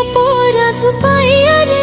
অপরাধ পাইয়া রে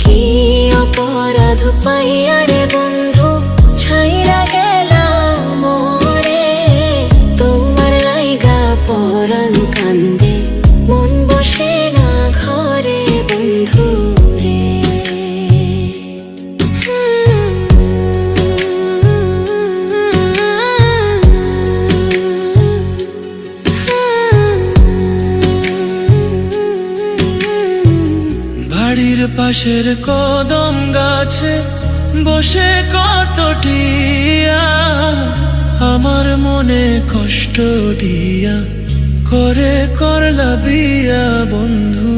কি অপরাধ পাইয়া রে বন্ধু? পাশের কদম গাছে বসে কতটি আমার মনে কষ্ট দিয়া করে করলা বিয়া বন্ধু।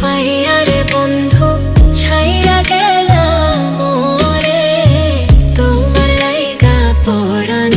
পাইয়া রে বন্ধু ছাইরা গেলাম রে তোমার লাইগা পড়ান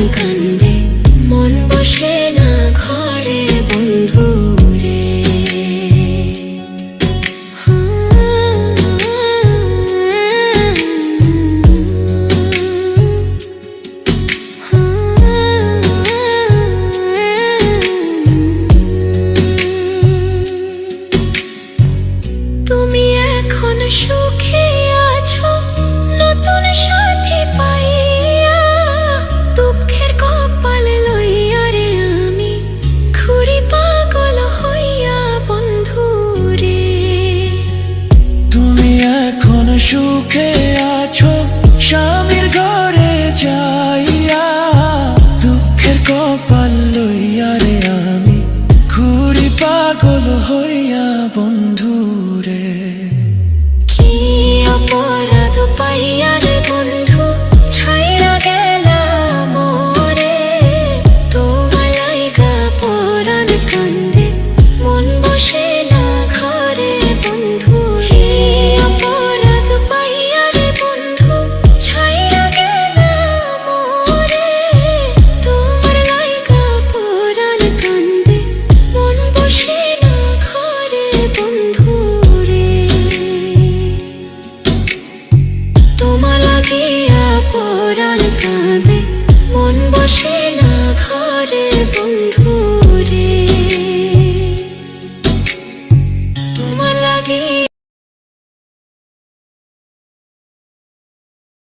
সুখে আছো স্বামীর ঘরে যাইয়া দুঃখের কপাল লইয়া রে আমি ঘুরি পাগল হই തോരാൻ കാതേ